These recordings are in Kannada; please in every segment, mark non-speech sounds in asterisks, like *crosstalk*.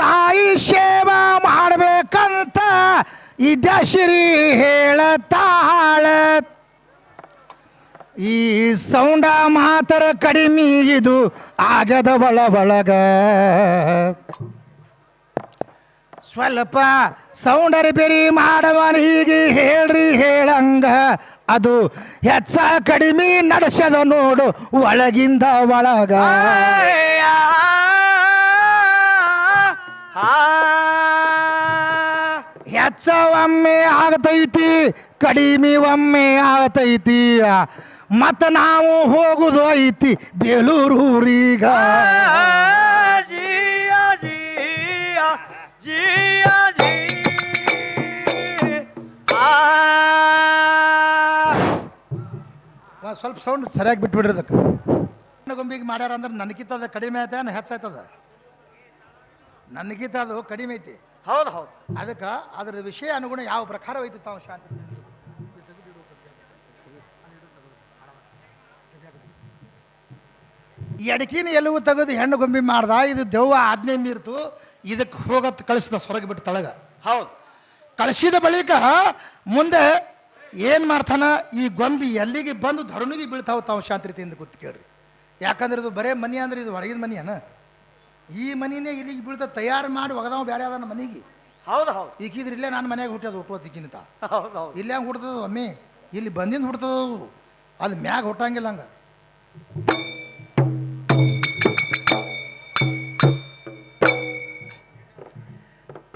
ತಾಯಿ ಸೇವಾ ಮಾಡಬೇಕಂತ ಶ್ರೀ ಹೇಳತಾಳ. ಈ ಸೌಂಡ ಮಾತರ ಕಡಿಮೆ ಇದು ಆಗದ ಒಳ ಒಳಗ ಸ್ವಲ್ಪ ಸೌಂಡರಿ ಬೆರಿ ಮಾಡವನ ಹೀಗೆ ಹೇಳ್ರಿ ಹೇಳಂಗ. ಅದು ಹೆಚ್ಚ ಕಡಿಮೆ ನಡೆಸದ ನೋಡು ಒಳಗಿಂದ ಒಳಗ. ಹೆಚ್ಚ ಒಮ್ಮೆ ಆಗತೈತಿ ಕಡಿಮೆ ಒಮ್ಮೆ ಆಗತೈತಿ. ಮತ್ತ ನಾವು ಹೋಗುದು ಐತಿ ಬೇಲೂರೂರಿಗ. ಸ್ವಲ್ಪ ಸೌಂಡ್ ಸರಿಯಾಗಿ ಬಿಟ್ಬಿಡ್ರಿ ಅದಕ್ಕೆ. ಗೊಂಬಿಗೆ ಮಾಡ್ಯಾರ ಅಂದ್ರೆ ನನಗಿತ್ತದ ಕಡಿಮೆ ಐತೆ ಹೆಚ್ಚಾಯ್ತದ ನನಗಿಂತ ಅದು ಕಡಿಮೆ ಐತಿ. ಹೌದು ಹೌದು. ಅದಕ್ಕೆ ಅದರ ವಿಷಯ ಅನುಗುಣ ಯಾವ ಪ್ರಕಾರ ಐತಿ ತಾವು ಶಾಂತಿ ಎಡಕಿನ ಎಲ್ಲವೂ ತೆಗೆದು ಹೆಣ್ಣು ಗೊಂಬಿ ಮಾಡ್ದ ಇದು ದೆವ್ವ ಆಜ್ಞೆ ಮೀರ್ತು ಇದಕ್ಕೆ ಹೋಗತ್ ಕಳಿಸಿದ ಹೊರಗೆ ಬಿಟ್ಟು ತಳಗ. ಹೌದು. ಕಳಿಸಿದ ಬಳಿಕ ಮುಂದೆ ಏನು ಮಾಡ್ತಾನ? ಈ ಗೊಂಬಿ ಎಲ್ಲಿಗೆ ಬಂದು ಧರುಣಿಗೆ ಬೀಳ್ತಾವ ತಾವು ಶಾಂತಿಯಿಂದ ಗೊತ್ತು ಕೇಳ್ರಿ. ಯಾಕಂದ್ರೆ ಇದು ಬರೇ ಮನಿ ಅಂದ್ರೆ ಇದು ಹೊರಗಿನ ಮನಿ ಅನ ಈ ಮನಿನೇ ಇಲ್ಲಿಗೆ ಬೀಳ್ದ ತಯಾರು ಮಾಡಿ ಒಗದವ ಬೇರೆ ಅದನ್ನ ಮನೆಗೆ. ಹೌದು ಹೌದು. ಈಗಿದ್ರೆ ಇಲ್ಲೇ ನಾನು ಮನೆಗೆ ಹುಟ್ಟೋದು ಹುಟ್ಟೋದಿಕ್ಕಿಂತ ಹೌದು ಹೌದು. ಇಲ್ಲೇ ಹಂಗೆ ಹುಡ್ತದ ಒಮ್ಮೆ. ಇಲ್ಲಿ ಬಂದಿಂದ ಹುಡ್ತದ ಅದು. ಅಲ್ಲಿ ಮ್ಯಾಗ ಹುಟ್ಟಂಗಿಲ್ಲ ಹಂಗ.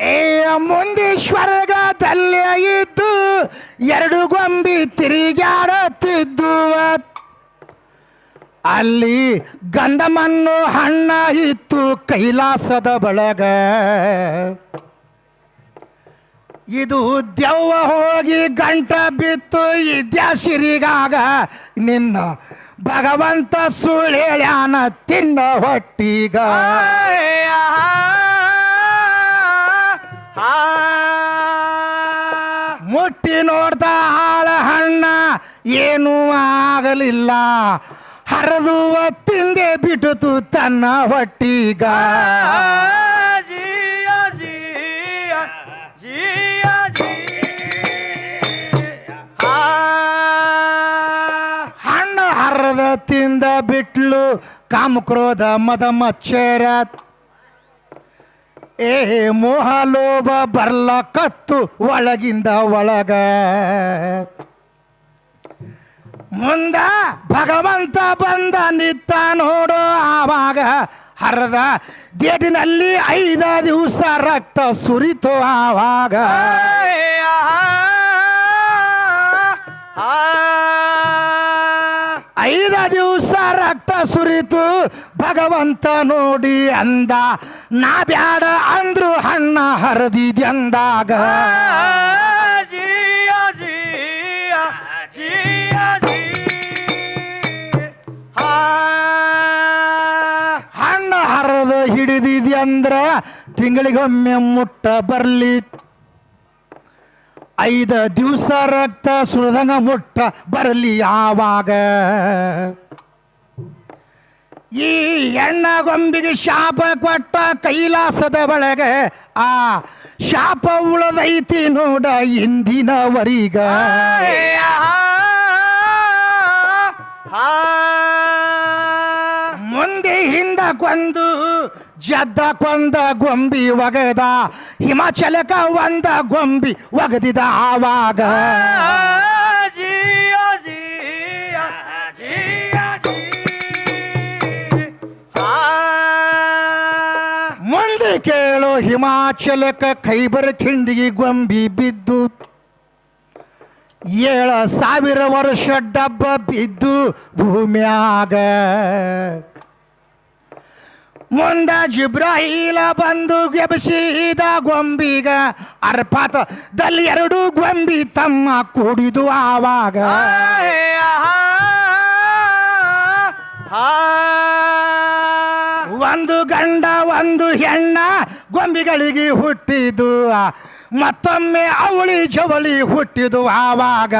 ಏ ಮುಂದೆ ಸ್ವರ್ಗದಲ್ಲೇ ಇದ್ದು ಎರಡು ಗೊಂಬಿ ತಿರುಗಾಡುತ್ತಿದ್ದು ಅಲ್ಲಿ ಗಂಧಮಣ್ಣು ಹಣ್ಣ ಇತ್ತು ಕೈಲಾಸದ ಬಳಗ. ಇದು ದೆವ್ವ ಹೋಗಿ ಗಂಟ ಬಿತ್ತು ಇದ್ಯಾಸಿರಿಗಾಗ ನಿನ್ನ ಭಗವಂತ ಸುಳೇಳ್ಯಾನ ತಿನ್ನ ಹೊಟ್ಟಿಗ. ಮುಟ್ಟಿ ನೋಡ್ದ ಹಾಳ ಹಣ್ಣ ಏನೂ ಆಗಲಿಲ್ಲ. ಹರಿದು ತಿಂದೆ ಬಿಟ್ಟು ತನ್ನ ಹೊಟ್ಟಿಗ. ಹಣ್ಣು ಹರದ ತಿಂದ ಬಿಟ್ಲು ಕಾಮಕ್ರೋಧ ಮದ ಮಚ್ಚರ ಏ ಮೋಹ ಲೋಭ ಬರ್ಲ ಕತ್ತು ಒಳಗಿಂದ ಒಳಗ. ಮುಂದ ಭಗವಂತ ಬಂದ ನಿತ್ತ ನೋಡು ಆವಾಗ ಹರದ ದೇಟಿನಲ್ಲಿ ಐದ ದಿವಸ ರಕ್ತ ಸುರಿತು ಆವಾಗ. ಐದ ದಿವಸ ರಕ್ತ ಸುರಿತು ಭಗವಂತ ನೋಡಿ ಅಂದ, ನಾ ಬ್ಯಾಡ ಅಂದ್ರು ಹಣ್ಣ ಹರಿದಿದ್ಯಂದಾಗ. ಹಿಡಿದಿದ್ಯಂದ್ರ ತಿಂಗಳಿಗೊಮ್ಮೆ ಮುಟ್ಟ ಬರ್ಲಿ ಐದ ದಿವಸ ರಕ್ತ ಸುರದಂಗ ಮುಟ್ಟ ಬರಲಿ ಯಾವಾಗ ಈ ಎಣ್ಣ ಗೊಂಬಿಗೆ ಶಾಪ ಕೊಟ್ಟ ಕೈಲಾಸದ ಒಳಗೆ ಆ ಶಾಪ ಉಳದೈತಿ ನೋಡ ಇಂದಿನವರೀಗ ಮುಂದೆ ಹಿಂದ ಕೊಂದು ಜದ್ದ ಕೊಂದ ಗೊಂಬಿ ಒಗದ ಹಿಮಾಚಲಕ ಒಂದ ಗೊಂಬಿ ಒಗದಿದ ಆವಾಗ. ಮುಂದೆ ಕೇಳು ಹಿಮಾಚಲಕ ಖೈಬರ್ ಖಿಂಡಿಗೆ ಗೊಂಬಿ ಬಿದ್ದು. ಏಳ ಸಾವಿರ ವರ್ಷ ಡಬ್ಬ ಬಿದ್ದು ಭೂಮ್ಯಾಗ. ಮುಂದ ಜಿಬ್ರಾಹೀಲ ಬಂದು ಗೆಬಸಿದ ಗೊಂಬಿಗ ಅರ್ಪಾತದಲ್ಲಿ ಎರಡು ಗೊಂಬಿ ತಮ್ಮ ಕುಡಿದು ಆವಾಗ. ಒಂದು ಗಂಡ ಒಂದು ಹೆಣ್ಣ ಗೊಂಬಿಗಳಿಗೆ ಹುಟ್ಟಿದು ಮತ್ತೊಮ್ಮೆ ಅವಳಿ ಜವಳಿ ಹುಟ್ಟಿದು ಆವಾಗ.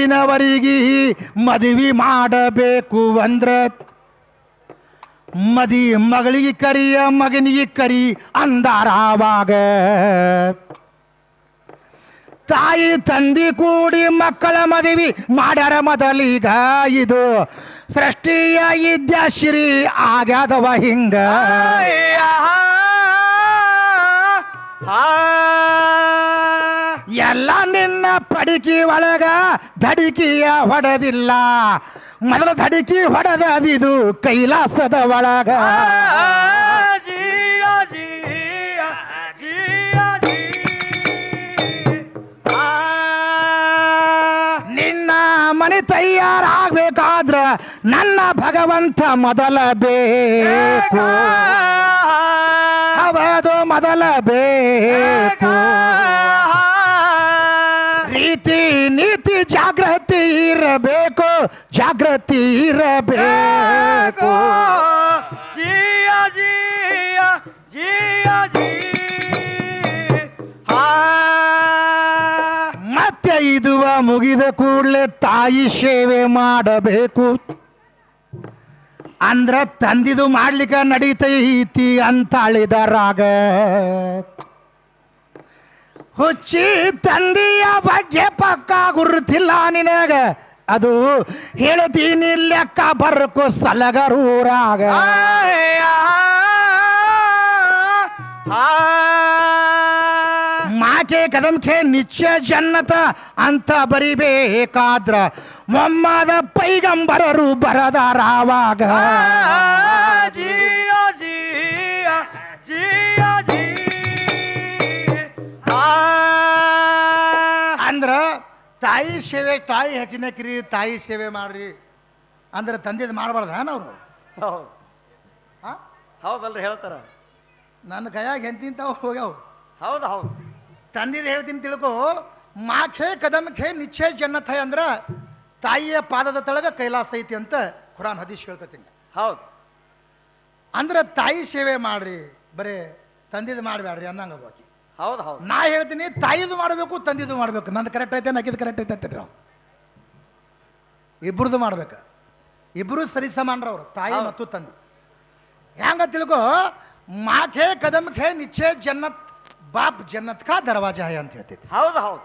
ಇಂದಿನವರೆಗೆ ಮದುವೆ ಮಾಡಬೇಕು ಅಂದ್ರ ಮದಿ ಮಗಳಿಗೆ ಕರಿಯ, ಮಗನಿಗೆ ಕರಿ ಅಂದಾರಾವಾಗ. ತಾಯಿ, ತಂದಿ ಕೂಡಿ ಮಕ್ಕಳ ಮದುವೆ ಮಾಡ್ಯಾರ ಮೊದಲೀಗ ಇದು ಸೃಷ್ಟಿಯ ಇದ್ಯಾಶ್ರೀ ಆಗ್ಯಾದವ ಹಿಂಗ. ಎಲ್ಲ ನಿನ್ನ ಪಡಿಕಿ ಒಳಗ ಧಡಿಕಿಯ ಹೊಡೆದಿಲ್ಲ. ಮೊದಲು ಧಡಿಕಿ ಹೊಡೆದದಿದು ಕೈಲಾಸದ ಒಳಗ. ನಿನ್ನ ಮನೆ ತಯಾರಾಗಬೇಕಾದ್ರ ನನ್ನ ಭಗವಂತ ಮೊದಲ ಬೇಕು. ಅವದು ಮೊದಲ ಬೇಕು. ಜಾಗೃತಿ ಇರಬೇಕು. ಜಾಗೃತಿ ಇರಬೇಕು ಮತ್ತೆ ಇದುವ ಮುಗಿದ ಕೂಡಲೇ ತಾಯಿ ಸೇವೆ ಮಾಡಬೇಕು. ಅಂದ್ರ ತಂದಿದು ಮಾಡ್ಲಿಕ್ಕೆ ನಡೀತೈತಿ ಅಂತಾಳಿದ ರಾಗ. ಹುಚ್ಚಿ ತಂದಿಯ ಬಗ್ಗೆ ಪಕ್ಕ ಗುರುತಿಲ್ಲ ನಿನಗ. ಅದು ಹೇಳ್ತೀನಿ ಲೆಕ್ಕ ಬರ್ಕು ಸಲಗರೂರಾಗ. ಮಾಕೆ ಕದಂಕೆ ನಿಶ್ಚಯ ಜನ್ನತ ಅಂತ ಬರಿಬೇಕಾದ್ರ ಮೊಮ್ಮದ ಪೈಗಂಬರರು ಬರದಾರಾವಾಗ ಅಂದ್ರ ತಾಯಿ ಸೇವೆ ತಾಯಿ ಹೆಚ್ಚಿನಕ್ರಿ ತಾಯಿ ಸೇವೆ ಮಾಡ್ರಿ. ಅಂದ್ರೆ ತಂದೆದು ಮಾಡಬಾರ್ದ ಹೌದು. ಹಾಂ? ಹೌದಲ್ರಿ ಹೇಳ್ತಾರ. ನನ್ನ ಕೈಯಾಗ ಎಂತಿಂತಾವ ಹೋಗ್ಯಾವ. ಹೌದು ಹೌದು. ತಂದಿದ್ದು ಹೇಳ್ತೀನಿ ತಿಳ್ಕೊ ಮಾಖೆ ಕದಮಖೆ ನಿಶ್ಚಯ ಜನ್ನಥ ಅಂದ್ರ ತಾಯಿಯ ಪಾದದ ತಳಗ ಕೈಲಾಸ ಐತಿ ಅಂತ ಖುರಾನ್ ಹದೀಶ್ ಹೇಳ್ತತಿ ಹೌದು. ಅಂದ್ರೆ ತಾಯಿ ಸೇವೆ ಮಾಡ್ರಿ ಬರೇ ತಂದಿದ್ ಮಾಡಬೇಡ್ರಿ ಅನ್ನಂಗ ಬಾಕಿ ಹೌದು ಹೌದು. ನಾ ಹೇಳ್ತೀನಿ ತಾಯಿದು ಮಾಡಬೇಕು ತಂದಿದ್ದು ಮಾಡಬೇಕು. ನಂದು ಕರೆಕ್ಟ್ ಐತೆ ನಕ್ಕಿದ್ ಕರೆಕ್ಟ್ ಐತೆ ಅಂತೀರಿ ನಾವು ಇಬ್ರದ್ದು ಮಾಡ್ಬೇಕು. ಇಬ್ರು ಸರಿ ಸಮಾನರವ್ರು ತಾಯಿ ಮತ್ತು ತಂದೆ. ಹೆಂಗ ತಿಳ್ಕೊ? ಮಾಖೆ ಕದಮ್ಖೆ ನಿಚ್ಛೆ ಜನ್ನತ್ ಬಾಪ್ ಜನ್ನತ್ ಕಾ ದರ್ವಾಜ ಹೈ ಅಂತ ಹೇಳ್ತೈತಿ. ಹೌದು ಹೌದು.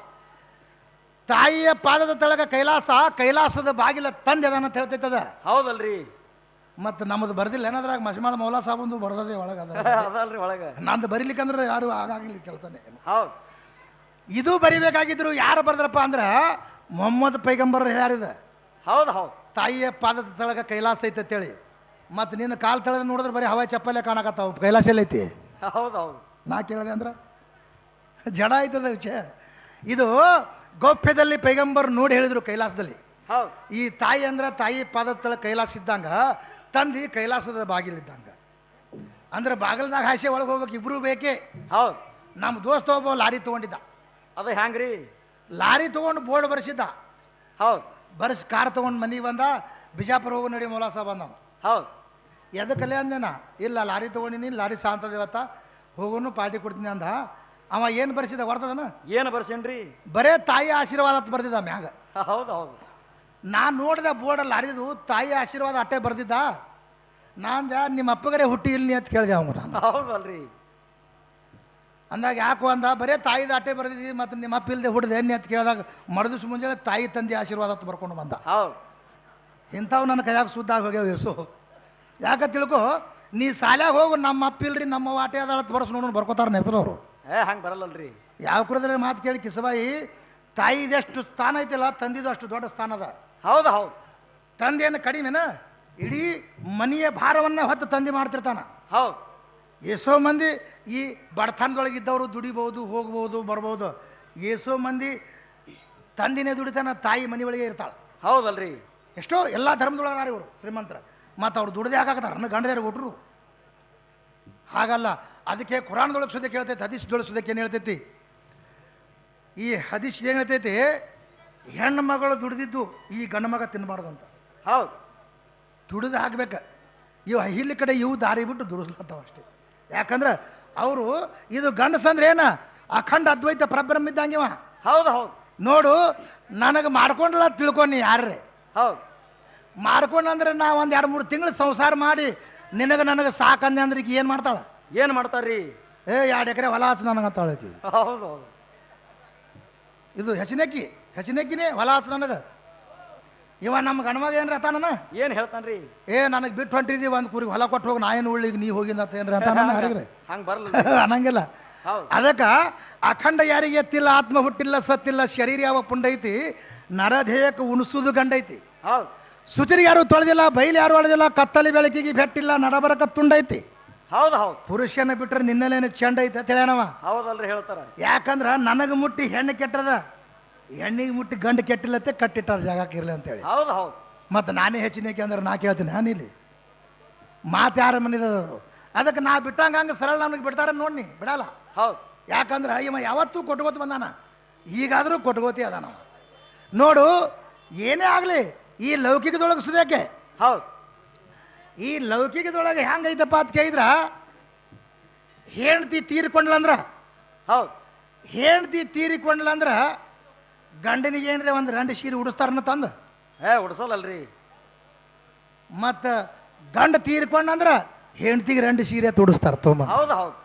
ತಾಯಿಯ ಪಾದದ ತಳಗ ಕೈಲಾಸ ಕೈಲಾಸದ ಬಾಗಿಲ ತಂದೆ ಅದನ್ನ ಅಂತ ಹೇಳ್ತೈತದ? ಹೌದಲ್ರಿ. ಮತ್ತು ನಮ್ದು ಬರ್ದಿಲ್ಲ ಏನಾದ್ರಾಗ ಮಜ್ಮಾಳ ಮೌಲಾ ಸಾಬಂದು ಬರ್ದದೆ ಒಳಗ *laughs* ಅದಲ್ರಿ ಒಳಗ. ನಂದು ಬರೀಲಿಕ್ಕಂದ್ರೆ ಯಾರು ಆಗಾಗಿಲ್ಲ ಕೆಲಸನೇ. ಹೌದು. ಇದು ಬರಿಬೇಕಾಗಿದ್ರು ಯಾರು ಬರ್ದ್ರಪ್ಪ ಅಂದ್ರೆ ಮೊಹಮ್ಮದ್ ಪೈಗಂಬರ್ ಹೇಳ್ಯಾರಿದ. ಹೌದು ಹೌದು. ತಾಯಿಯ ಪಾದದ ತಳಗ ಕೈಲಾಸ ಐತೆ ಅಂತೇಳಿ. ಮತ್ತು ನಿನ್ನ ಕಾಲ್ ತಳದ ನೋಡಿದ್ರೆ ಬರೀ ಹವಾಯಿ ಚಪ್ಪಲೆ ಕಾಣಕತ್ತಾವ ಕೈಲಾಸ ಎಲ್ಲೈತಿ ಹೌದು ಹೌದು. ನಾ ಕೇಳಿದೆ ಅಂದ್ರೆ ಜಡ ಆಯ್ತದ ವಿಷಯ. ಇದು ಗೌಪ್ಯದಲ್ಲಿ ಪೈಗಂಬರ್ ನೋಡಿ ಹೇಳಿದ್ರು ಕೈಲಾಸದಲ್ಲಿ. ಈ ತಾಯಿ ಅಂದ್ರೆ ತಾಯಿ ಪಾದ ತಳ ಕೈಲಾಸ ಇದ್ದಂಗ ತಂದಿ ಕೈಲಾಸದ ಬಾಗಿಲಿದ್ದಂಗೆ. ಅಂದ್ರೆ ಬಾಗಿಲ್ದಾಗ ಹಾಸೆ ಒಳಗೆ ಹೋಗ್ಬೇಕು ಇಬ್ರು ಬೇಕೇ. ಹೌದು. ನಮ್ಮ ದೋಸ್ತ ಒಬ್ಬ ಲಾರಿ ತಗೊಂಡಿದ್ದ. ಅದು ಹ್ಯಾಂಗ್ರಿ? ಲಾರಿ ತಗೊಂಡು ಬೋರ್ಡ್ ಬರ್ಸಿದ್ದ. ಹೌದು. ಬರ್ಸಿ ಕಾರ್ ತೊಗೊಂಡು ಮನೆಗೆ ಬಂದ ಬಿಜಾಪುರ ಹೋಗೋ ನಡಿ ಮೊಲಾಸ ಬಂದವ ಹೌದು. ಎದಕ್ಕಲ್ಲೇ ಅಂದೇನ? ಇಲ್ಲ ಲಾರಿ ತಗೊಂಡಿನಿ ಲಾರಿ ಸಾಂತದ ಇವತ್ತ. ಹೋಗೋನು ಪಾರ್ಟಿ ಕೊಡ್ತೀನಿ ಅಂದ. ಅವ ಏನು ಬರ್ಸಿದ ಹೊರ್ತದನ ಏನು ಬರ್ಸೇನ್ರಿ? ಬರೇ ತಾಯಿ ಆಶೀರ್ವಾದ ಅಂತ ಬರ್ದಿದ್ದ ಮ್ಯಾಗ. ಹೌದು ಹೌದು. ನಾನು ನೋಡಿದ ಬೋರ್ಡ್ ಲಾರಿದು ತಾಯಿ ಆಶೀರ್ವಾದ ಅಟ್ಟೆ ಬರ್ದಿದ್ದ. ನಾನು ನಿಮ್ಮ ಅಪ್ಪಗರೇ ಹುಟ್ಟಿ ಇಲ್ಲಿ ಅಂತ ಕೇಳಿದೆ ಅವನು ನಾನು. ಹೌದಲ್ರಿ. ಅಂದಾಗ ಯಾಕೋ ಅಂದ ಬರೇ ತಾಯಿದ ಅಟ್ಟೆ ಬರೆದಿದ್ದೀವಿ ಮತ್ತು ನಿಮ್ಮ ಅಪ್ಪ ಇಲ್ದೆ ಹುಡ್ದೆ ಎಣ್ಣೆ ಅಂತ ಕೇಳಿದಾಗ ಮರದಿವ್ಸ ಮುಂಜಾನೆ ತಾಯಿ ತಂದೆ ಆಶೀರ್ವಾದ ಅಂತ ಬರ್ಕೊಂಡು ಬಂದ. ಹೌದು. ಇಂಥವು ನನ್ನ ಕೈಯಾಗ ಸುದ್ದಾಗಿ ಹೋಗ್ಯಾವ ಯಸು. ಯಾಕ ತಿಳ್ಕೊ ನೀ ಸಾಲ್ಯಾಗ ಹೋಗು ನಮ್ಮ ಅಪ್ಪ ಇಲ್ರಿ ನಮ್ಮ ವಾಟೆ ಅದ ಬರ್ಸ್ ನೋಡೋಣ ಬರ್ಕೋತಾರ ಹೆಸರು ಅವರು. ಏ ಹಂಗೆ ಬರಲ್ಲಲ್ರಿ. ಯಾವ ಕುರದ್ರೆ ಮಾತು ಕೇಳಿ ಕಿಸಬಾಯಿ ತಾಯಿದೆಷ್ಟು ಸ್ಥಾನ ಐತಿಲ್ಲ ತಂದಿದ್ದು ಅಷ್ಟು ದೊಡ್ಡ ಸ್ಥಾನ ಅದ. ಹೌದು ಹೌದು. ತಂದೆಯನ್ನು ಕಡಿಮೆನ? ಇಡೀ ಮನೆಯ ಭಾರವನ್ನ ಹೊತ್ತು ತಂದೆ ಮಾಡ್ತಿರ್ತಾನ. ಹೌದು. ಎಷ್ಟೋ ಮಂದಿ ಈ ಬಡತನದೊಳಗಿದ್ದವರು ದುಡಿಬಹುದು ಹೋಗ್ಬೋದು ಬರ್ಬೋದು ಎಷ್ಟೋ ಮಂದಿ ತಂದಿನೇ ದುಡಿತಾನ ತಾಯಿ ಮನೆ ಒಳಗೆ ಇರ್ತಾಳೆ. ಹೌದಲ್ರಿ. ಎಷ್ಟೋ ಎಲ್ಲ ಧರ್ಮದೊಳಗಾರ ಇವರು ಶ್ರೀಮಂತರ. ಮತ್ತು ಅವ್ರು ದುಡ್ದೇ ಹಾಕಾಕತ್ತಾರ ನನ್ನ ಗಂಡದೇರು ಕೊಟ್ಟರು ಹಾಗಲ್ಲ ಅದಕ್ಕೆ ಕುರಾನ್ದೊಳಗೆ ಸುದ್ದಿ ಹೇಳ್ತೈತಿ ಹದೀಸ್ದೊಳಗೆ ಸುದಕ್ಕೆ ಏನು ಹೇಳ್ತೈತಿ? ಈ ಹದೀಸ್ ಏನು ಹೇಳ್ತೈತಿ? ಹೆಣ್ಣು ಮಗಳು ದುಡಿದಿದ್ದು ಈ ಗಂಡು ಮಗ ತಿನ್ನಬಾರ್ದು ಅಂತ. ಹೌದು. ದುಡಿದು ಹಾಕ್ಬೇಕು. ಇವು ಹಿಲ್ ಕಡೆ ಇವು ದಾರಿ ಬಿಟ್ಟು ದುಡಿಸ್ಲತ್ತಾವ ಅಷ್ಟೇ. ಯಾಕಂದ್ರೆ ಅವರು ಇದು ಗಂಡಸಂದ್ರೆ ಏನ? ಅಖಂಡ ಅದ್ವೈತ ಪರಬ್ರಹ್ಮ ಇದ್ದಂಗಿವ ಹೌದು ಹೌದು. ನೋಡು ನನಗೆ ಮಾಡ್ಕೊಂಡಲ್ಲ ತಿಳ್ಕೊನಿ ಯಾರ್ರೆ? ಹೌದು. ಮಾಡ್ಕೊಂಡಂದ್ರೆ ನಾ ಒಂದು ಎರಡು ಮೂರು ತಿಂಗಳು ಸಂಸಾರ ಮಾಡಿ ನಿನಗೆ ನನಗೆ ಸಾಕಂದೆ ಅಂದ್ರೆ ಈಗ ಏನು ಮಾಡ್ತಾಳ? ಏನ್ ಮಾಡ್ತಾರ್ರಿ? ಏ ಎರಡು ಎಕರೆ ಹೊಲ ಹಚ್ಚು ನನಗೆ ಅಂತಾಳೆ ಹೌದು ಇದು ಹೆಚ್ಚಿನಕ್ಕಿ ಹೆಚ್ಚಿನಕ್ಕಿನೇ ಹೊಲ ಹಚ್ಚು ನನಗೆ. ಇವ ನಮ್ಮ ಗಣಮಗ ಏನ್ರ ಅತಾನ ಏನ್ ಹೇಳ್ತಾನ್ರಿ? ಏ ನನಗೆ ಬಿಟ್ಟು ಹೊಂಟಿದ್ದೀವಿ ಒಂದ್ ಕುರಿ ಹೊಲ ಕೊಟ್ಟು ಹೋಗಿ ನಾ ಏನು ಉಳ್ಳಿಗೆ ನೀ ಹೋಗಿಂದ ಅಂತ ಏನ್ರ ಅಂತ ನನ್ನ ಹರಿಗ್ರೆ *laughs* ಹಂಗ್ ಬರಲ್ಲ *laughs* ಅನ್ನಂಗಿಲ್ಲ. ಅದಕ್ಕೆ ಅಖಂಡ ಯಾರಿಗೆ ಎತ್ತಿಲ್ಲ ಆತ್ಮ ಹುಟ್ಟಿಲ್ಲ ಸತ್ತಿಲ್ಲ ಶರೀರ ಯಾವ ಪುಂಡೈತಿ ನರಧೇಯಕ್ಕೆ ಉಣಿಸುದು ಗಂಡೈತಿ ಹೌದು. ಸುಚರಿ ಯಾರು ತೊಳೆದಿಲ್ಲ ಬೈಲಿ ಯಾರು ಅಳದಿಲ್ಲ ಕತ್ತಲಿ ಬೆಳಕಿಗೆ ಬೆಟ್ಟಿಲ್ಲ ನಡಬರಕ ತುಂಡೈತಿ ಹೌದು ಹೌದು. ಪುರುಷನ ಬಿಟ್ರೆ ನಿನ್ನಲೇನು ಚೆಂಡ ಐತೆ ಅಂತ ಹೇಳ್ಯಾನವ? ಹೌದಲ್ರಿ ಹೇಳ್ತಾರ. ಯಾಕಂದ್ರ ನನಗೆ ಮುಟ್ಟಿ ಹೆಣ್ಣು ಕೆಟ್ಟದ. ಹೆಣ್ಣಿಗೆ ಮುಟ್ಟಿ ಗಂಡು ಕೆಟ್ಟಿಲ್ಲತ್ತೆ ಕಟ್ಟಿಟ್ಟಾರ ಜಾಗಕ್ಕೆ ಇರಲಿ ಅಂತೇಳಿ. ಹೌದು ಹೌದು. ಮತ್ತು ನಾನೇ ಹೆಚ್ಚಿನಕ್ಕೆ ಅಂದ್ರೆ ನಾ ಕೇಳ್ತೀನಿ ಇಲ್ಲಿ. ಮಾತು ಯಾರ ಮನೇದ ಅದಕ್ಕೆ ನಾ ಬಿಟ್ಟಂಗ ಹಂಗೆ ಸರಳ ನನಗೆ ಬಿಡ್ತಾರ ನೋಡಿ ಬಿಡಲ್ಲ. ಹೌದು. ಯಾಕಂದ್ರೆ ಇವ ಯಾವತ್ತೂ ಕೊಟ್ಕೋತ ಬಂದಾನ. ಈಗಾದರೂ ಕೊಟ್ಕೋತಿ ಅದ ನಾವು. ನೋಡು ಏನೇ ಆಗಲಿ ಈ ಲೌಕಿಕದೊಳಗೆ ಸುದೇಕೆ ಹೌದು. ಈ ಲೌಕಿಕದೊಳಗೆ ಹೆಂಗೈತಪ್ಪ ಅಂತ ಕೇಳಿದ್ರ ಹೆಂಡ್ತಿ ತೀರಿಕೊಂಡ್ಲಂದ್ರ ಹೌದು. ಹೆಂಡ್ತಿ ತೀರಿಕೊಂಡ್ಲಂದ್ರ ಗಂಡನಿಗೆ ಏನ್ರಿ ಒಂದು ರಂಡು ಸೀರೆ ಉಡಿಸ್ತಾರನ್ನ ತಂದು? ಏ ಉಡ್ಸಲ್ಲಲ್ರಿ ಮತ್ತು ಗಂಡ ತೀರ್ಕೊಂಡಂದ್ರ ಹೆಂಡ್ತಿಗೆ ರಂಡು ಸೀರೆ ತುಡಿಸ್ತಾರ ತೋಮ ಹೌದು ಹೌದು.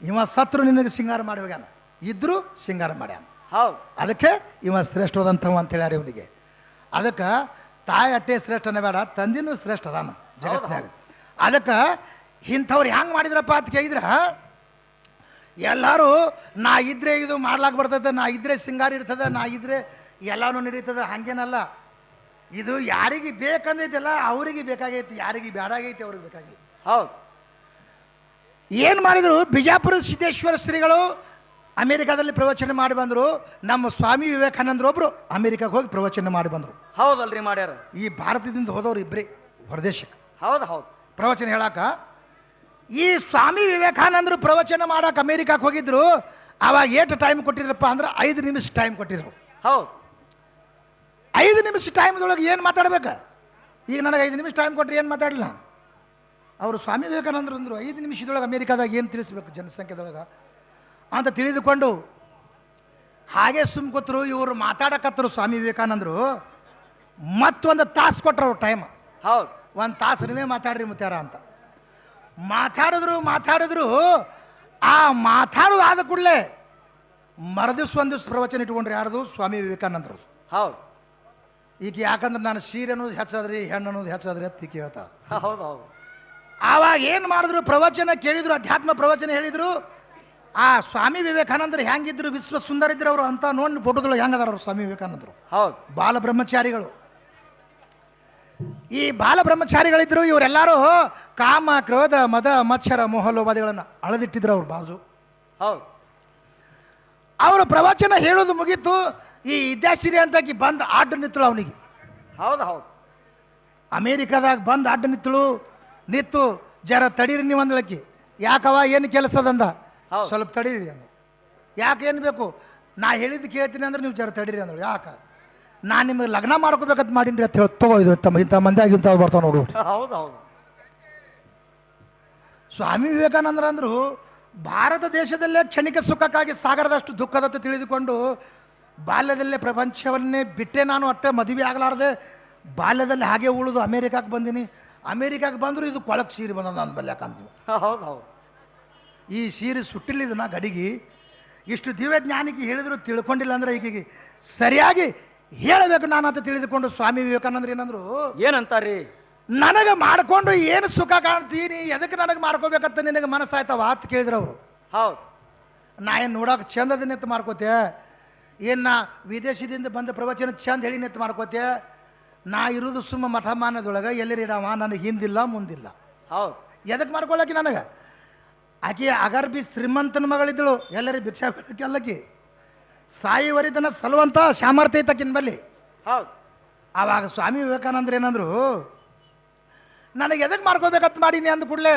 ಇವ ಸತ್ರು ನಿನಗೆ ಸಿಂಗಾರ ಮಾಡಿ ಹೋಗ್ಯಾನ. ಇದ್ರು ಸಿಂಗಾರ ಮಾಡ್ಯಾನ. ಹೌದು. ಅದಕ್ಕೆ ಇವ ಶ್ರೇಷ್ಠದಂಥವ ಅಂತ ಹೇಳ್ಯಾರ ಇವನಿಗೆ. ಅದಕ್ಕೆ ತಾಯಿ ಅಟ್ಟೆ ಶ್ರೇಷ್ಠನೇ ಬೇಡ ತಂದಿನೂ ಶ್ರೇಷ್ಠ ಅದಾನ ಜಗತ್ತಿನಾಗ ಅದಕ್ಕೆ ಇಂಥವ್ರು ಹೆಂಗೆ ಮಾಡಿದ್ರಪ್ಪ ಅಂತ ಕೇಳಿದ್ರ ಎಲ್ಲರೂ ನಾ ಇದ್ರೆ ಇದು ಮಾಡ್ಲಾಕ್ ಬರ್ತದೆ ನಾ ಇದ್ರೆ ಸಿಂಗಾರ ಇರ್ತದೆ ನಾ ಇದ್ರೆ ಎಲ್ಲಾನು ನಡೀತದೆ ಹಂಗೇನಲ್ಲ. ಇದು ಯಾರಿಗೆ ಬೇಕಂದೈತಲ್ಲ ಅವರಿಗೆ ಬೇಕಾಗೈತಿ ಯಾರಿಗೆ ಬೇಡಾಗೈತಿ ಅವ್ರಿಗೆ ಬೇಕಾಗೈತಿ. ಹೌದು. ಏನು ಮಾಡಿದ್ರು ಬಿಜಾಪುರ ಸಿದ್ದೇಶ್ವರ ಶ್ರೀಗಳು ಅಮೆರಿಕಾದಲ್ಲಿ ಪ್ರವಚನ ಮಾಡಿ ಬಂದರು ನಮ್ಮ ಸ್ವಾಮಿ ವಿವೇಕಾನಂದರು ಒಬ್ರು ಅಮೆರಿಕಕ್ಕೆ ಹೋಗಿ ಪ್ರವಚನ ಮಾಡಿ ಬಂದರು. ಹೌದಲ್ರಿ ಮಾಡ್ಯಾರ. ಈ ಭಾರತದಿಂದ ಹೋದವ್ರು ಇಬ್ಬರೇ ಹೊರದೇಶಕ್ಕೆ. ಹೌದು ಹೌದು. ಪ್ರವಚನ ಹೇಳಾಕ ಈ ಸ್ವಾಮಿ ವಿವೇಕಾನಂದರು ಪ್ರವಚನ ಮಾಡಕ್ಕೆ ಅಮೆರಿಕಕ್ಕೆ ಹೋಗಿದ್ರು ಅವಾಗ ಏಟು ಟೈಮ್ ಕೊಟ್ಟಿದ್ರಪ್ಪ ಅಂದ್ರೆ ಐದು ನಿಮಿಷ ಟೈಮ್ ಕೊಟ್ಟಿದ್ರು. ಹೌದು. ಐದು ನಿಮಿಷ ಟೈಮ್ದೊಳಗೆ ಏನು ಮಾತಾಡ್ಬೇಕು? ಈಗ ನನಗೆ ಐದು ನಿಮಿಷ ಟೈಮ್ ಕೊಟ್ಟರೆ ಏನು ಮಾತಾಡಲಿಲ್ಲ ಅವರು ಸ್ವಾಮಿ ವಿವೇಕಾನಂದರು ಅಂದರು ಐದು ನಿಮಿಷದೊಳಗೆ ಅಮೇರಿಕಾದಾಗ ಏನು ತಿಳಿಸ್ಬೇಕು ಜನಸಂಖ್ಯೆದೊಳಗೆ? ಅಂತ ತಿಳಿದುಕೊಂಡು ಹಾಗೆ ಸುಮ್ ಕೂತರು ಇವರು ಮಾತಾಡಕತ್ತರು ಸ್ವಾಮಿ ವಿವೇಕಾನಂದರು. ಮತ್ತೊಂದು ತಾಸು ಕೊಟ್ಟರು ಅವ್ರು ಟೈಮ್ ಹೌದು. ಒಂದು ತಾಸು ನೀವೇ ಮಾತಾಡ್ರಿ ಮುತ್ಯಾರ ಅಂತ. ಮಾತಾಡಿದ್ರು ಮಾತಾಡಿದ್ರು. ಆ ಮಾತಾಡೋದು ಆದ ಕೂಡಲೇ ಮರದಿವ್ಸ ಒಂದು ಪ್ರವಚನ ಇಟ್ಕೊಂಡ್ರೆ ಯಾರ್ದು? ಸ್ವಾಮಿ ವಿವೇಕಾನಂದರು. ಹೌದು. ಈಗ ಯಾಕಂದ್ರೆ ನಾನು ಸೀರೆ ಅನ್ನೋದು ಹೆಚ್ಚಾದ್ರಿ ಹೆಣ್ಣು ಅನ್ನೋದು ಹೆಚ್ಚಾದ್ರಿ ಅಂತ ಕೇಳ್ತಾ ಹೌದು ಹೌದು. ಆವಾಗ ಏನು ಮಾಡಿದ್ರು? ಪ್ರವಚನ ಕೇಳಿದ್ರು ಅಧ್ಯಾತ್ಮ ಪ್ರವಚನ ಹೇಳಿದ್ರು. ಆ ಸ್ವಾಮಿ ವಿವೇಕಾನಂದರು ಹೆಂಗಿದ್ರು? ವಿಶ್ವ ಸುಂದರ ಇದ್ರು ಅವರು ಅಂತ ನೋಡಿ ಫೋಟೋದೊಳಗೆ ಹೆಂಗದಾರ ಅವ್ರು ಸ್ವಾಮಿ ವಿವೇಕಾನಂದರು. ಹೌದು. ಬಾಲ ಬ್ರಹ್ಮಚಾರಿಗಳು. ಈ ಬಾಲಬ್ರಹ್ಮಚಾರಿಗಳಿದ್ರು ಇವರೆಲ್ಲರೂ ಕಾಮ ಕ್ರೋಧ ಮದ ಮತ್ಸರ ಮೋಹಲೋಪಾದಿಗಳನ್ನು ಅಳದಿಟ್ಟಿದ್ರು ಅವ್ರು ಬಾಜು ಹೌದು. ಅವರು ಪ್ರವಚನ ಹೇಳೋದು ಮುಗೀತು ಈ ಇದ್ಯಾಸಿರಿ ಅಂತಕಿ ಬಂದು ಅಡ್ಡ ನಿಂತಳು ಅವನಿಗೆ. ಹೌದು ಹೌದು. ಅಮೇರಿಕಾದಾಗ ಬಂದ್ ಅಡ್ಡ ನಿತ್ತಳು ನಿತ್ತು ಜರ ತಡೀರಿ ನೀವು ಅಂದಳಕ್ಕೆ ಯಾಕವ ಏನು ಕೆಲಸದಂದ. ಸ್ವಲ್ಪ ತಡೀರಿ ಅಂದ ಯಾಕೆ ಏನು ಬೇಕು? ನಾ ಹೇಳಿದ್ದು ಕೇಳ್ತೀನಿ ಅಂದ್ರೆ ನೀವು ಜರ ತಡೀರಿ ಅಂದಳು. ಯಾಕ? ನಾನು ನಿಮಗೆ ಲಗ್ನ ಮಾಡ್ಕೋಬೇಕಂತ ಮಾಡೀನಿ ಅಂತ ಹೇಳಿ ತಗೋ ಇದು ತಮ್ಮ ಇಂಥ ಮಂದಿಯಾಗಿ ಇಂಥವ್ರು ಬರ್ತಾವ ನೋಡು. *laughs* ಹೌದು ಹೌದು. ಸ್ವಾಮಿ ವಿವೇಕಾನಂದ್ರ ಅಂದರು ಭಾರತ ದೇಶದಲ್ಲೇ ಕ್ಷಣಿಕ ಸುಖಕ್ಕಾಗಿ ಸಾಗರದಷ್ಟು ದುಃಖದತ್ತ ತಿಳಿದುಕೊಂಡು ಬಾಲ್ಯದಲ್ಲೇ ಪ್ರಪಂಚವನ್ನೇ ಬಿಟ್ಟೆ ನಾನು ಅಷ್ಟೇ ಮದುವೆ ಆಗ್ಲಾರ್ದೆ ಬಾಲ್ಯದಲ್ಲಿ ಹಾಗೆ ಉಳಿದು ಅಮೇರಿಕಾಕ್ಕೆ ಬಂದೀನಿ. ಅಮೇರಿಕಾಗೆ ಬಂದರೂ ಇದು ಕೊಳಕ್ ಸೀರೆ ಬಂದ ನಾನು ಬಲ್ಯಾಕಂತೀವಿ ಹೌದು ಹೌದು. ಈ ಸೀರೆ ಸುಟ್ಟಿಲ್ಲ ಇದನ್ನ ಗಡಿಗೆ. ಇಷ್ಟು ದಿವ್ಯ ಜ್ಞಾನಿಗೆ ಹೇಳಿದ್ರು ತಿಳ್ಕೊಂಡಿಲ್ಲ ಅಂದ್ರೆ ಈಗಿಗೆ ಸರಿಯಾಗಿ ಹೇಳಬೇಕು ನಾನು ಅಂತ ತಿಳಿದುಕೊಂಡು ಸ್ವಾಮಿ ವಿವೇಕಾನಂದ್ರ ಏನಂದ್ರು ಏನಂತಾರ್ರಿ ನನಗೆ ಮಾಡ್ಕೊಂಡು ಏನು ಸುಖ ಕಾಣ್ತೀನಿ ಎದಕ್ಕೆ ನನಗೆ ಮಾಡ್ಕೋಬೇಕಂತ ನಿನಗೆ ಮನಸ್ಸಾಯ್ತವ ಅಂತ ಕೇಳಿದ್ರು ಅವರು. ಹೌದು. ನಾ ಏನು ನೋಡೋಕೆ ಚಂದದ ನಿಂತು ಮಾಡ್ಕೋತೆ? ಏನು ನಾ ವಿದೇಶದಿಂದ ಬಂದ ಪ್ರವಚನ ಚಂದ ಹೇಳಿ ನಿಂತು ಮಾಡ್ಕೋತೆ? ನಾ ಇರೋದು ಸುಮ್ಮ ಮಠಮಾನದೊಳಗೆ ಎಲ್ಲರಿ ಇಡವ ನನಗೆ ಹಿಂದಿಲ್ಲ ಮುಂದಿಲ್ಲ. ಹೌದು. ಎದಕ್ಕೆ ಮಾಡ್ಕೊಳ್ಳಕ್ಕೆ ನನಗೆ? ಆಕೆ ಅಗರ್ಬಿ ಶ್ರೀಮಂತನ ಮಗಳಿದ್ದಳು. ಎಲ್ಲರಿ ಭಿಕ್ಷಾ ಎಲ್ಲಕಿ ಸಾಯಿವರಿತನ ಸಲುವಂತ ಸಾಮರ್ಥ್ಯ ಐತಕ್ಕಿನ ಬಲ್ಲಿ. ಹೌದು. ಆವಾಗ ಸ್ವಾಮಿ ವಿವೇಕಾನಂದ್ರ ಏನಂದ್ರು ನನಗೆ ಎದಕ್ಕೆ ಮಾಡ್ಕೋಬೇಕತ್ ಮಾಡೀನಿ ಅಂದ ಕೂಡಲೇ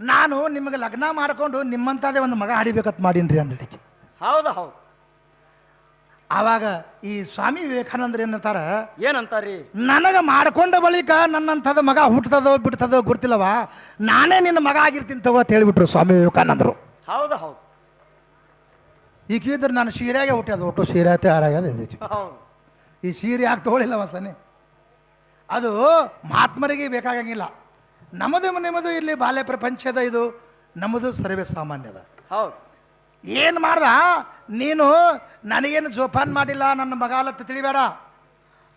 ನಾನು ನಿಮಗೆ ಲಗ್ನ ಮಾಡ್ಕೊಂಡು ನಿಮ್ಮಂಥದ್ದೇ ಒಂದು ಮಗ ಹಾಡಿಬೇಕತ್ ಮಾಡೀನಿ ಅಂದಳಿಕೆ ಹೌದು ಹೌದು. ಆವಾಗ ಈ ಸ್ವಾಮಿ ವಿವೇಕಾನಂದ್ರ ಏನಂತಾರ ಏನಂತಾರೀ? ನನಗೆ ಮಾಡ್ಕೊಂಡ ಬಳಿಕ ನನ್ನಂಥದ್ದು ಮಗ ಹುಟ್ಟತದೋ ಬಿಡ್ತದೋ ಗೊತ್ತಿಲ್ಲವಾ ನಾನೇ ನಿನ್ನ ಮಗ ಆಗಿರ್ತೀನಿ ತಗೋ ಅಂತ ಹೇಳಿಬಿಟ್ರು ಸ್ವಾಮಿ ವಿವೇಕಾನಂದರು. ಹೌದು ಹೌದು. ಈಗ ಇದ್ರೆ ನಾನು ಸೀರೆಗೆ ಹುಟ್ಟಿದ್ದು ಒಟ್ಟು ಸೀರೆ ತಯಾರಾಗ್ಯದ ಈ ಸೀರೆ ಯಾಕೆ ತೊಗೊಳಿಲ್ಲ ವಸನೆ? ಅದು ಮಹಾತ್ಮರಿಗೆ ಬೇಕಾಗಂಗಿಲ್ಲ. ನಮ್ಮದು ನಿಮ್ಮದು ಇಲ್ಲಿ ಬಾಲ್ಯ ಪ್ರಪಂಚದ ಇದು ನಮ್ಮದು ಸರ್ವೇ ಸಾಮಾನ್ಯದ. ಹೌದು. ಏನು ಮಾಡ್ದ? ನೀನು ನನಗೇನು ಜೋಪಾನ್ ಮಾಡಿಲ್ಲ ನನ್ನ ಮಗಾಲತ್ತ ತಿಳಿಬೇಡ.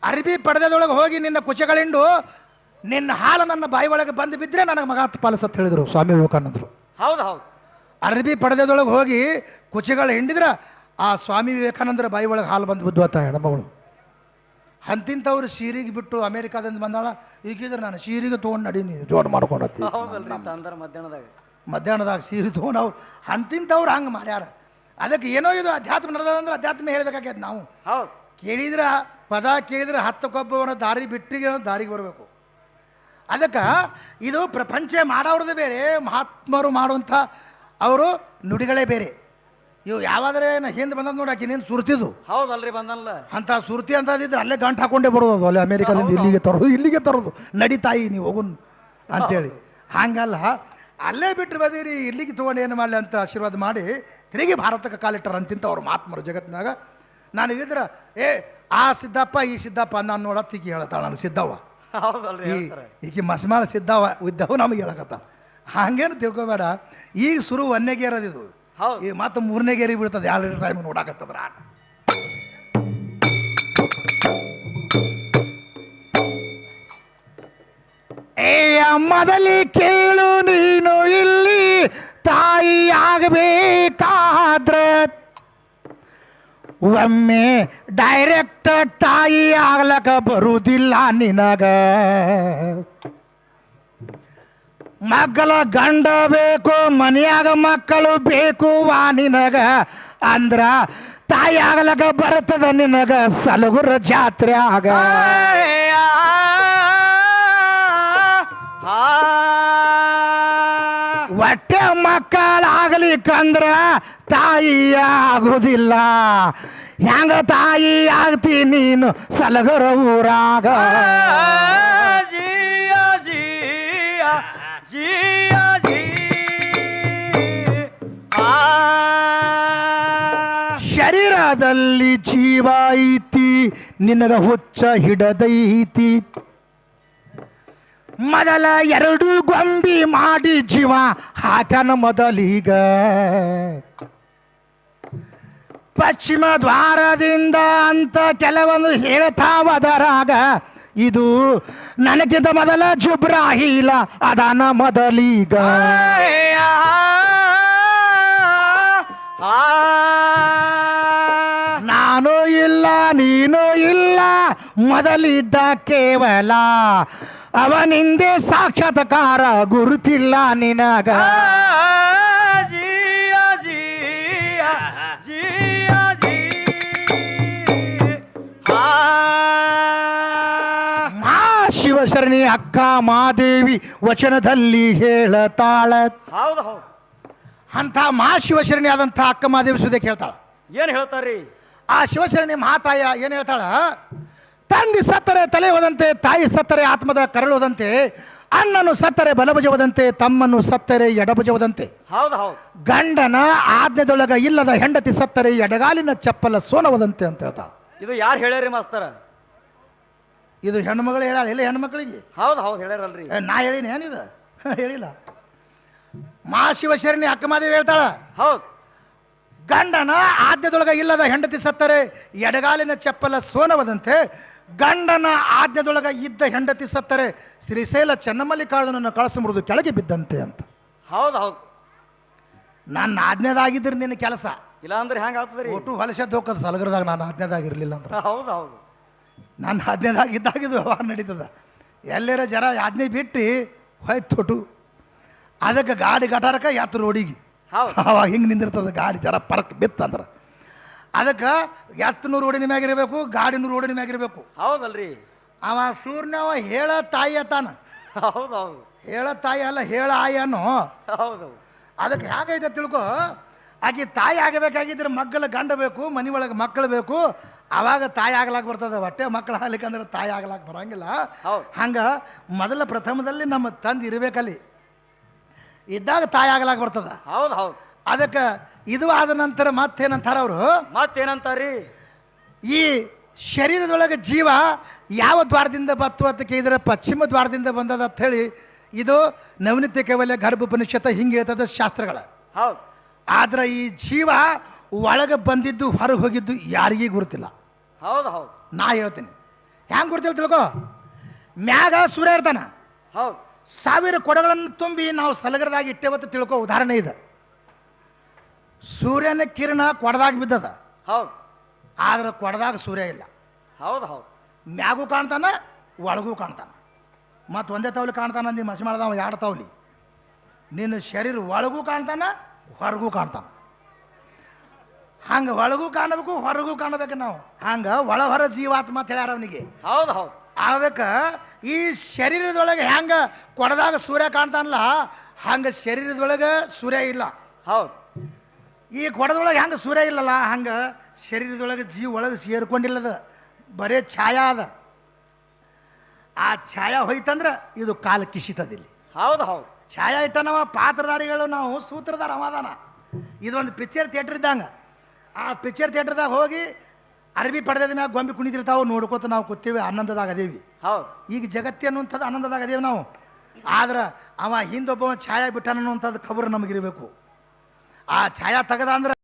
ಅರಬಿ ಪಡೆದದೊಳಗೆ ಹೋಗಿ ನಿನ್ನ ಕುಚಗಳಿಂಡು ನಿನ್ನ ಹಾಲು ನನ್ನ ಬಾಯಿ ಒಳಗೆ ಬಂದು ಬಿದ್ದರೆ ನನಗೆ ಮಗ ಪಾಲಿಸತ್ ಹೇಳಿದರು ಸ್ವಾಮಿ ವಿವೇಕಾನಂದರು. ಹೌದು ಹೌದು. ಅರಬಿ ಪಡೆದದೊಳಗೆ ಹೋಗಿ ಕುಚಿಗಳು ಹಿಂಡಿದ್ರ ಆ ಸ್ವಾಮಿ ವಿವೇಕಾನಂದರ ಬಾಯಿ ಒಳಗೆ ಹಾಲು ಬಂದು ಬಿದ್ದುವತ್ತ ಹೆಣ್ಮಗಳು ಅಂತಿಂಥವ್ರು ಸೀರಿಗೆ ಬಿಟ್ಟು ಅಮೇರಿಕಾದಿಂದ ಬಂದಾಳ ಈಗಿದ್ರೆ ನಾನು ಸೀರಿಗೆ ತೊಗೊಂಡು ನಡೀನಿ ಜೋಡ್ ಮಾಡ್ಕೊಂಡತ್ತಿ. ಮಧ್ಯಾಹ್ನದಾಗ. ಮಧ್ಯಾಹ್ನದಾಗ ಸೀರೆ ತೊಗೊಂಡು ಅವ್ರು ಅಂತಿಂಥವ್ರು ಹಂಗೆ ಮಾಡ್ಯಾರ. ಅದಕ್ಕೆ ಏನೋ ಇದು ಅಧ್ಯಾತ್ಮ ನಡೆದಂದ್ರೆ ಅಧ್ಯಾತ್ಮ ಹೇಳ್ಬೇಕಾಗ್ಯದ ನಾವು. ಹೌದು. ಕೇಳಿದ್ರೆ ಪದ ಕೇಳಿದ್ರೆ ಹತ್ತು ಕೊಬ್ಬವನ ದಾರಿ ಬಿಟ್ಟಿಗೆ ದಾರಿಗೆ ಬರಬೇಕು. ಅದಕ್ಕೆ ಇದು ಪ್ರಪಂಚ ಮಾಡೋರದ್ದು ಬೇರೆ ಮಹಾತ್ಮರು ಮಾಡುವಂಥ ಅವರು ನುಡಿಗಳೇ ಬೇರೆ. ಇವು ಯಾವಾದ್ರೆ ಹಿಂದೆ ಬಂದದ್ದು ನೋಡಿ ಆಕೆ ನೀನು ಸುರ್ತಿದ್ದು ಹೌದಲ್ರಿ ಬಂದಲ್ಲ ಅಂತ ಸುರ್ತಿ ಅಂತದಿದ್ರೆ ಅಲ್ಲೇ ಗಂಟು ಹಾಕೊಂಡೇ ಬರೋದು ಅಲ್ಲೇ ಅಮೇರಿಕಾದಿಂದ ಇಲ್ಲಿಗೆ ತರೋದು ಇಲ್ಲಿಗೆ ತರೋದು. ನಡಿತಾಯಿ ನೀವು ಹೋಗುನ್ ಅಂತೇಳಿ. ಹಂಗಲ್ಲ ಅಲ್ಲೇ ಬಿಟ್ಟರೆ ಬದೀರಿ ಇಲ್ಲಿಗೆ ತೊಗೊಂಡು ಏನು ಮಾಡಲಿ ಅಂತ ಆಶೀರ್ವಾದ ಮಾಡಿ ತಿರುಗಿ ಭಾರತಕ್ಕೆ ಕಾಲಿಟ್ಟರು ಅಂತಿಂತ ಅವ್ರು ಮಾತ್ಮರು ಜಗತ್ತಿನಾಗ. ನಾನು ಇದ್ರ ಏ ಆ ಸಿದ್ದಪ್ಪ ಈ ಸಿದ್ದಪ್ಪ ನಾನು ನೋಡತ್ ಈಕಿ ಹೇಳ್ತಾಳ ನಾನು ಸಿದ್ದವ್ವ. ಹೌದಲ್ರಿ ಈ ಹೇಳ್ತಾರೆ. ಈಕಿ ಮಸ್ಮಾಳ ಸಿದ್ದವ ಇದ್ದವು ನಮಗೆ ಹೇಳಕತ್ತ ಹಂಗೇನು ತಿಳ್ಕೊಬೇಡ. ಈಗ ಶುರು ಇದು. ಈಗ ಮತ್ತೆ ಮೂರನೇ ಗೇರಿ ಬಿಡ್ತದೆ ಎರಡು ಟೈಮ್ ನೋಡಾಕತ್ತದ್ರ. ಆಟ ಏ ಮೊದಲಿ ಕೇಳು ನೀನು ಇಲ್ಲಿ. ತಾಯಿ ಆಗಬೇಕಾದ್ರೆ. ಒಮ್ಮೆ ಡೈರೆಕ್ಟ್ ತಾಯಿ ಆಗ್ಲಕ ಬರುವುದಿಲ್ಲ ನಿನಗ. ಮಕ್ಕಳ ಗಂಡ ಬೇಕು ಮನೆಯಾಗ ಮಕ್ಕಳು ಬೇಕು ವಾ ನಿನಗ ಅಂದ್ರ ತಾಯಿ ಆಗ್ಲಕ ಬರುತ್ತದ ನಿನಗ ಸಲಗುರ ಜಾತ್ರೆ ಆಗ ಹೊಟ್ಟೆ ಮಕ್ಕಳಾಗ್ಲಿಕ್ಕಂದ್ರ ತಾಯಿ ಆಗುದಿಲ್ಲ ಹೆಂಗ ತಾಯಿ ಆಗ್ತಿ ನೀನು ಸಲಗರ ಊರಾಗ ಶರೀರದಲ್ಲಿ ಜೀವ ಐತಿ, ನಿನಗ ಹುಚ್ಚ ಹಿಡದೈತಿ. ಮೊದಲ ಎರಡು ಗೊಂಬಿ ಮಾಡಿ ಜೀವ ಹಾಕನ ಮೊದಲೀಗ. ಪಶ್ಚಿಮ ದ್ವಾರದಿಂದ ಅಂತ ಕೆಲವೊಂದು ಹೇಳ್ತಾವದರಾಗ ಇದು ನನಗಿಂತ ಮೊದಲ ಜುಬ್ರಾಹಿಲ ಅದಾನ ಮೊದಲೀಗ. ನಾನು ಇಲ್ಲ, ನೀನು ಇಲ್ಲ. ಮೊದಲಿದ್ದ ಕೇವಲ ಅವನಿಂದೆ ಸಾಕ್ಷಾತ್ಕಾರ ಗುರುತಿಲ್ಲ ನಿನಗ. ಶಿವಶರಣಿ ಅಕ್ಕ ಮಾದೇವಿ ವಚನದಲ್ಲಿ ಹೇಳತಾಳ. ಹೌದು ಹೌದು. ಅಂತ ಮಾ ಶಿವಶರಣಿ ಆದಂಥ ಅಕ್ಕ ಮಾದೇವಿ ಸುದೇಕ್ ಕೇಳ್ತಾಳ. ಏನ್ ಹೇಳ್ತಾರ್ರಿ? ಆ ಶಿವಶರಣಿ ಮಾತಾಯ ಏನು ಹೇಳ್ತಾಳ? ತಂದೆ ಸತ್ತರೆ ತಲೆ ಹೋದಂತೆ ತಾಯಿ ಸತ್ತರೆ ಆತ್ಮದ ಕರಳುವುದಂತೆ ಅಣ್ಣನು ಸತ್ತರೆ ಬಲಭುಜವದಂತೆ ತಮ್ಮನ್ನು ಸತ್ತರೆ ಎಡಭುಜವದಂತೆ ಹೌದು ಹೌದು. ಗಂಡನ ಆಜ್ಞೆದೊಳಗ ಇಲ್ಲದ ಹೆಂಡತಿ ಸತ್ತರೆ ಎಡಗಾಲಿನ ಚಪ್ಪಲ ಸೋನವದಂತೆ ಅಂತ ಹೇಳ್ತಾಳ. ಇದು ಯಾರು ಹೇಳ್ಯಾರಿ ಮಾಸ್ತರ? ಇದು ಹೆಣ್ಮಗಳು ಹೇಳ ಇಲ್ಲ ಹೆಣ್ಮಕ್ಳಿಗೆ ಹೌದು ಹೌದು ಹೇಳ್ಯಾರಲ್ರಿ. ಏ, ನಾ ಹೇಳಿನಿ ಏನಿದು? ಹೇಳಿಲ್ಲ. ಮಾ ಶಿವಶರಣಿ ಅಕ್ಕಮಾದೇವಿ ಹೇಳ್ತಾಳ ಹೌದು. ಗಂಡನ ಆಜ್ಞೆದೊಳಗ ಇಲ್ಲದ ಹೆಂಡತಿ ಸತ್ತರೆ ಎಡಗಾಲಿನ ಚಪ್ಪಲ ಸೋನವದಂತೆ ಗಂಡನ ಆಜ್ಞೆದೊಳಗ ಇದ್ದ ಹೆಂಡತಿ ಸತ್ತರೆ ಶ್ರೀಶೈಲ ಚೆನ್ನಮಲ್ಲಿಕಾರ್ಜುನನ್ನು ಕಳಸಮುಡಿದು ಕೆಳಗೆ ಬಿದ್ದಂತೆ ಅಂತ. ಹೌದು ಹೌದು. ನನ್ನ ಆಜ್ಞೆದಾಗಿದ್ರೆ ನಿನ್ನ ಕೆಲಸ. ಇಲ್ಲ ಅಂದ್ರೆ ಹೆಂಗ ಆಗ್ತದ್ರಿ? ಒಟ್ಟು ಹೊಲಸದ್ದು ಹೋಗೋದು ಸಲಗರದಾಗ ನಾನು ಆಜ್ಞೆದಾಗಿರ್ಲಿಲ್ಲ ಅಂದ್ರೆ. ಹೌದು ಹೌದು. ನನ್ನ ಆಜ್ಞೆದಾಗ ಇದ್ದಾಗಿದ್ದು ವ್ಯವಹಾರ ನಡೀತದ. ಎಲ್ಲರ ಜರ ಆಜ್ಞೆ ಬಿಟ್ಟು ಹೋಯ್ತು ತೊಟು ಅದಕ್ಕೆ ಗಾಡಿ ಗಟಾರಕ್ಕೆ ಎತ್ತು ರೋಡಿಗೆ ಅವಾಗ ಹಿಂಗೆ ನಿಂದಿರ್ತದೆ ಗಾಡಿ ಜರ ಪರಕ್ ಬಿತ್ತಂದ್ರೆ ಅದಕ್ಕೆ ಎತ್ತನೂರು ರೋಡಿನ ಮ್ಯಾಗಿರಬೇಕು ಗಾಡಿನೂ ರೋಡಿನ ಮ್ಯಾಗಿರಬೇಕು ಹೌದಲ್ರಿ. ಅವ ಸೂರ್ಯನವ ಹೇಳ ತಾಯಿ ತಾನ ಹೌದು ಹೌದು ಹೇಳ ತಾಯಿ ಅಲ್ಲ ಹೇಳ ಆಯಿ ಅನ್ನೋ. ಹೌದು ಅದಕ್ಕೆ ಹೇಗೈತೆ ತಿಳ್ಕೊ ಆಕೆ ತಾಯಿ ಆಗಬೇಕಾಗಿದ್ರೆ ಮಗ್ಗಲ ಗಂಡ ಬೇಕು ಮನೆ ಒಳಗೆ ಮಕ್ಕಳು ಬೇಕು ಅವಾಗ ತಾಯಿ ಆಗ್ಲಾಕ್ ಬರ್ತದೆ ಹೊಟ್ಟೆ ಮಕ್ಕಳು ಹಾಲಿಕಂದ್ರೆ ತಾಯಿ ಆಗ್ಲಾಕ್ ಬರಂಗಿಲ್ಲ. ಹಂಗ ಮೊದಲ ಪ್ರಥಮದಲ್ಲಿ ನಮ್ಮ ತಂದೆ ಇರ್ಬೇಕಲ್ಲಿ. ಇದ್ದಾಗ ತಾಯಿ ಆಗ್ಲಾಕ್ ಬರ್ತದ. ಹೌದು ಹೌದು. ಅದಕ್ಕೆ ಇದು ಆದ ನಂತರ ಮತ್ತೇನಂತಾರ ಅವರು? ಮತ್ತೇನಂತಾರಿ? ಈ ಶರೀರದೊಳಗೆ ಜೀವ ಯಾವ ದ್ವಾರದಿಂದ ಬತ್ತು ಅಂತ ಕೇಳಿದ್ರೆ ಪಶ್ಚಿಮ ದ್ವಾರದಿಂದ ಬಂದದ ಅಂತ ಹೇಳಿ ಇದು ನವನಿತ್ಯ ಕೈವಲ್ಯ ಗರ್ಭೋಪನಿಷತ್ತ ಹಿಂಗೆ ಹೇಳ್ತದ ಶಾಸ್ತ್ರಗಳ. ಹೌದು. ಆದ್ರೆ ಈ ಜೀವ ಒಳಗೆ ಬಂದಿದ್ದು ಹೊರಗೆ ಹೋಗಿದ್ದು ಯಾರಿಗೂ ಗುರುತಿಲ್ಲ ಹೌದು ಹೌದು. ನಾ ಹೇಳ್ತೀನಿ. ಹ್ಯಾಂಗ ಗುರುತಿಲ್ಲ ತಿಳ್ಕೊ? ಮ್ಯಾಗ ಸೂರ್ಯ ಇರ್ತಾನ. ಹೌದು. ಸಾವಿರ ಕೊಡಗಳನ್ನು ತುಂಬಿ ನಾವು ಸಲಗರದಾಗಿ ಇಟ್ಟೇವತ್ತು ತಿಳ್ಕೊ ಉದಾಹರಣೆ ಇದೆ. ಸೂರ್ಯನ ಕಿರಣ ಕೊಡದಾಗ ಬಿದ್ದದ. ಹೌದು. ಆದ್ರೆ ಕೊಡದಾಗ ಸೂರ್ಯ ಇಲ್ಲ. ಹೌದು ಹೌದು. ಮ್ಯಾಗೂ ಕಾಣ್ತಾನ ಒಳಗೂ ಕಾಣ್ತಾನ. ಮತ್ತು ಒಂದೇ ತವಲಿ ಕಾಣ್ತಾನ ಅಂದು ಮಸಿ ಮಾಡ್ದವ ಎರಡು ತವಲಿ ನಿನ್ನ ಶರೀರ ಒಳಗೂ ಕಾಣ್ತಾನ ಹೊರಗೂ ಕಾಣ್ತಾನ. ಹಂಗೆ ಒಳಗೂ ಕಾಣಬೇಕು ಹೊರಗೂ ಕಾಣಬೇಕು ನಾವು. ಹಂಗ ಒಳ ಹೊರ ಜೀವಾತ್ಮ ಅಂತ ಹೇಳ್ಯಾರ ಅವನಿಗೆ. ಹೌದು ಹೌದು. ಅದಕ್ಕೆ ಈ ಶರೀರದೊಳಗೆ ಹೆಂಗ ಕೊಡದಾಗ ಸೂರ್ಯ ಕಾಣ್ತಾನಲ್ಲ ಹಂಗ ಶರೀರದೊಳಗೆ ಸೂರ್ಯ ಇಲ್ಲ. ಹೌದು. ಈ ಕೊಡದೊಳಗೆ ಹೆಂಗೆ ಸೂರ್ಯ ಇಲ್ಲಲ್ಲ ಹಂಗ ಶರೀರದೊಳಗೆ ಜೀವ ಒಳಗೆ ಸೇರ್ಕೊಂಡಿಲ್ಲದ. ಬರೇ ಛಾಯಾ ಅದ. ಆ ಛಾಯಾ ಹೋಯ್ತಂದ್ರೆ ಇದು ಕಾಲ ಕಿಸಿತದಿಲ್ಲಿ ಹೌದು ಹೌದು. ಛಾಯಾ ಇಟ್ಟನವ ಪಾತ್ರಧಾರಿಗಳು ನಾವು ಸೂತ್ರಧಾರ ಅವಾದಾನ ಇದೊಂದು ಪಿಕ್ಚರ್ ಥಿಯೇಟರ್ ಇದ್ದಂಗೆ. ಆ ಪಿಕ್ಚರ್ ಥಿಯೇಟರ್ದಾಗ ಹೋಗಿ ಅರಬಿ ಪಡೆದ ಮ್ಯಾಗ ಗೊಂಬೆ ಕುಣಿದಿರ್ತಾವ ನೋಡ್ಕೋತ ನಾವು ಕೂತೀವಿ ಆನಂದದಾಗ ಅದೇವಿ ಹೌದು. ಈಗ ಜಗತ್ತಿ ಅನ್ನುವಂಥದ್ದು ಆನಂದದಾಗ ಅದೇವಿ ನಾವು. ಆದ್ರೆ ಅವ ಹಿಂದೊಬ್ಬ ಛಾಯಾ ಬಿಟ್ಟಾನ ಅನ್ನುವಂಥದ್ದು ಖಬರ್ ನಮಗಿರಬೇಕು. ಆ ಛಾಯಾ ತೆಗದ ಅಂದ್ರೆ